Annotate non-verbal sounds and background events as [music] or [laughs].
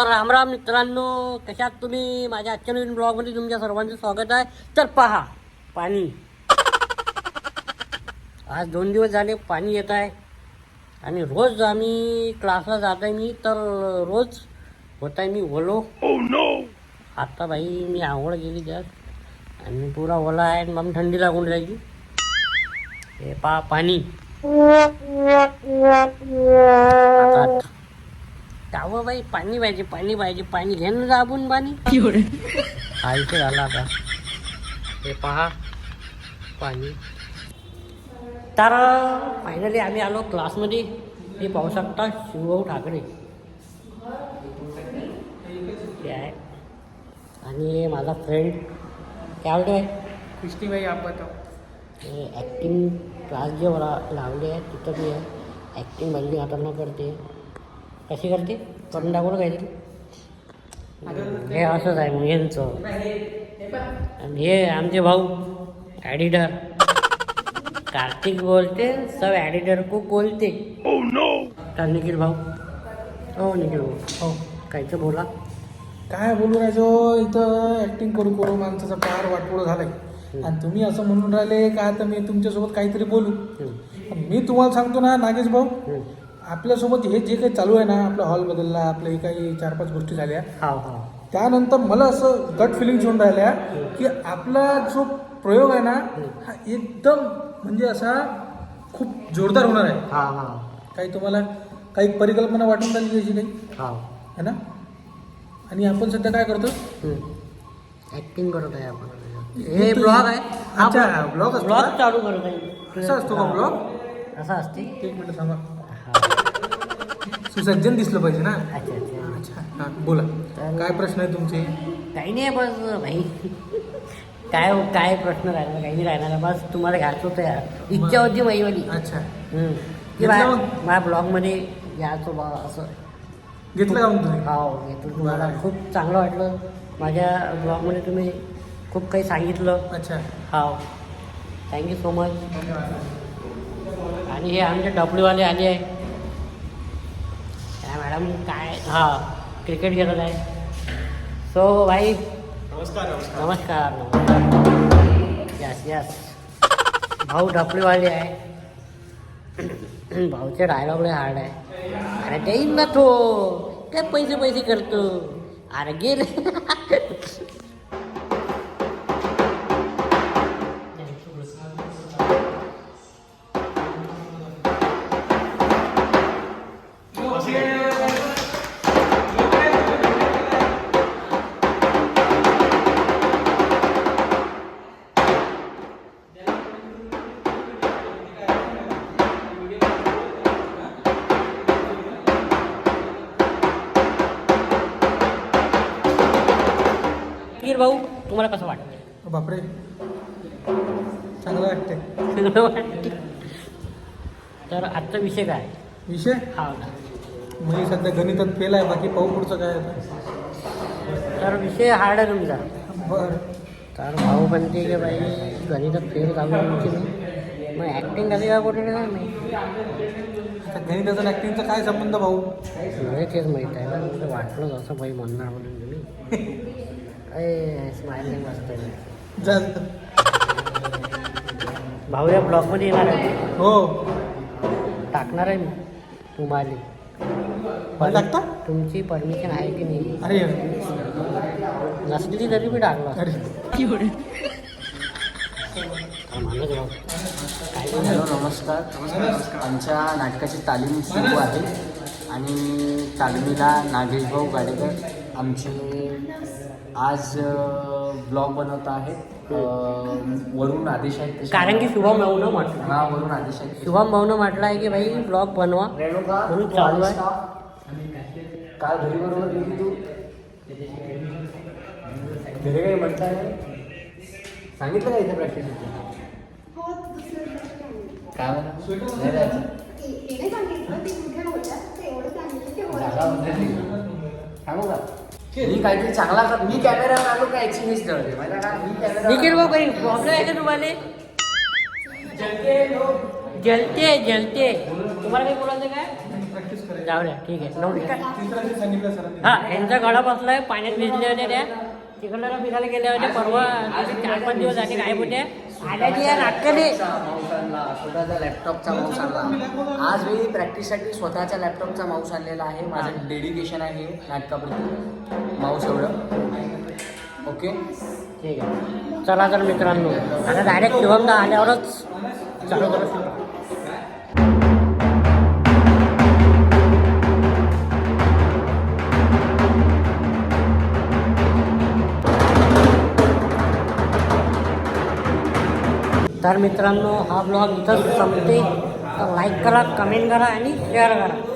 तर रामराम मित्रांनो कशात तुम्ही? माझ्या आजच्या नवीन ब्लॉगमध्ये तुमच्या सर्वांचं स्वागत आहे. तर पहा पाणी. आज दोन दिवस झाले पाणी येत आहे. आणि रोज आम्ही क्लासला जात आहे मी तर रोज होत आहे मी ओलो. आता बाई मी आंघोळ गेली त्यात आणि पुरा ओला आहे आणि मग थंडी लागून राहिली. हे पहा पाणी. टावं बाई पाणी पाहिजे पाणी पाहिजे पाणी घे ना दाबून पाणी. हा इथे झाला आता. हे पहा पाणी. तर फायनली आम्ही आलो क्लासमध्ये हे पाहू शकता शिवभाऊ ठाकरे. हे आहे. आणि हे माझा फ्रेंड काय आवडते बाई? कृष्टी भाई आप बताओ हे ॲक्टिंग क्लास जे मला लावले आहे तिथं मी ॲक्टिंग बनली हातानं करते. कशी करते? करून दाखवलं काहीतरी हे असंच आहे मग यांचं आणि हे आमचे भाऊ ॲडिटर कार्तिक बोलते सब ॲडिटर को बोलते. तर निखिल भाऊ. हो निखिल भाऊ. हो काहीचं बोला. काय बोलू राहायचो इथं ऍक्टिंग करू करू माणसाचा पार वाटोळ झालाय. आणि तुम्ही असं म्हणून राहिले का आता मी तुमच्यासोबत काहीतरी बोलू. मी तुम्हाला सांगतो ना नागेश भाऊ. आपल्यासोबत हे जे काही चालू आहे ना आपला हॉल बदलला आपल्या काही चार पाच गोष्टी झाल्या. हा हा त्यानंतर मला असं गट फिलिंग होऊन राहिल्या की आपला जो प्रयोग आहे ना हा. एकदम म्हणजे असा खूप जोरदार होणार आहे. हा हा काही तुम्हाला काही परिकल्पना वाटून राहिली त्याची काही हा है ना? आणि आपण सध्या काय करतो? ऍक्टिंग करत आहे आपण. हे ब्लॉग आहे. अच्छा, ब्लॉग का? चालू करत आहे. असा असतो का ब्लॉग असा असते? एक मिनिट थांबा. हा. सुसज्जन दिसलं पाहिजे ना? अच्छा अच्छा. अच्छा हां बोला. काय प्रश्न आहे तुमचे? काही नाही बस भाई. काय काय प्रश्न राहिला काही नाही राहणार बस तुम्हाला घ्यायचं होतं यार. इच्छा होती माईवाली अच्छा. हम्म. की घेतलं मग? माझ्या ब्लॉगमध्ये यायचो बा असं. घेतलं का मग तुम्ही? हो घेतलं. तुम्हाला खूप चांगलं वाटलं. माझ्या ब्लॉगमध्ये तुम्ही खूप काही सांगितलं. अच्छा. हो. थँक्यू सो मच आणि हे आमचे डब्ल्यूवाले आले आहे. काय मॅडम काय हा. क्रिकेट खेळत आहे. सो भाई नमस्कार नमस्कार. नमस्कार यस यस भाऊ डब्ल्यूवाले आहे. भाऊचे डायलॉग लय हार्ड आहे. अरे देईन ना तो. काय पैसे पैसे करतो. अरे गेले. भाऊ तुम्हाला कसं वाटतं? बापरे. चांगलं वाटते चांगलं वाटतं तर आजचा विषय काय? विषय? हा. मी सध्या गणितात फेल आहे बाकी पाहू पुढचं काय तर विषय हार्ड आहे तुमचा. बर. तर भाऊ म्हणते की बाई गणितात फेल चालू तुमची नाही मग ॲक्टिंग झाली का कुठे काय नाही गणिताचा ऍक्टिंगचा काय संबंध भाऊ? मला तेच माहीत आहे ना वाटलं असं बाई म्हणणार म्हणून तुम्ही. [laughs] मस्त भाऊ या ब्लॉगमध्ये येणार आहे. हो. टाकणार आहे मी. तुम्हाला मला टाकता? तुमची परमिशन आहे की नाही? अरे. नसली तरी मी टाकला हॅलो नमस्कार. आमच्या नाटकाची तालीम सुरू आहे आणि तालमीला नागेश भाऊ गाडेकर आमचे आज ब्लॉग बनवत आहेत. वरून आदेश आहेत. कारण की शुभम भाऊनं म्हटलं. हा वरून आदेश आहेत शुभम भाऊनं म्हटलं आहे की भाई ब्लॉग बनवा. रेणुका म्हणून चालू आहे. काल घरी बरोबर गेली तू? घरी काही म्हणताय सांगितलं का इथे प्रॅक्टिस होती काय नाही जायचं. सांगू का? मी काहीतरी चांगला कर मी कॅमेरा आलो का याची माहिती आहे? का मी कॅमेरा निखिल भाऊ काही प्रॉब्लेम आहे का तुम्हाला? जलते जलते तुम्हाला काही बोलायचं काय जाऊ द्या ठीक आहे. नऊ सरांनी. हा यांचा गळा बसलाय पाण्यात भिजले होते त्या. तिकडला फिरायला गेले होते परवा चार पाच दिवस आधी काय होते आल्या की या नाटकाने माऊस आणला स्वतःचा लॅपटॉपचा माऊस आणला. आज मी प्रॅक्टिससाठी स्वतःच्या लॅपटॉपचा माऊस आणलेला आहे. माझं डेडिकेशन आहे नाटकाप्रती. माऊस एवढं. ओके? ठीक आहे. चला तर मित्रांनो आता डायरेक्ट शिवमदा आल्यावरच चालू करू. तर मित्रांनो हा ब्लॉग इथंच संपते. तर लाईक करा कमेंट करा आणि शेअर करा.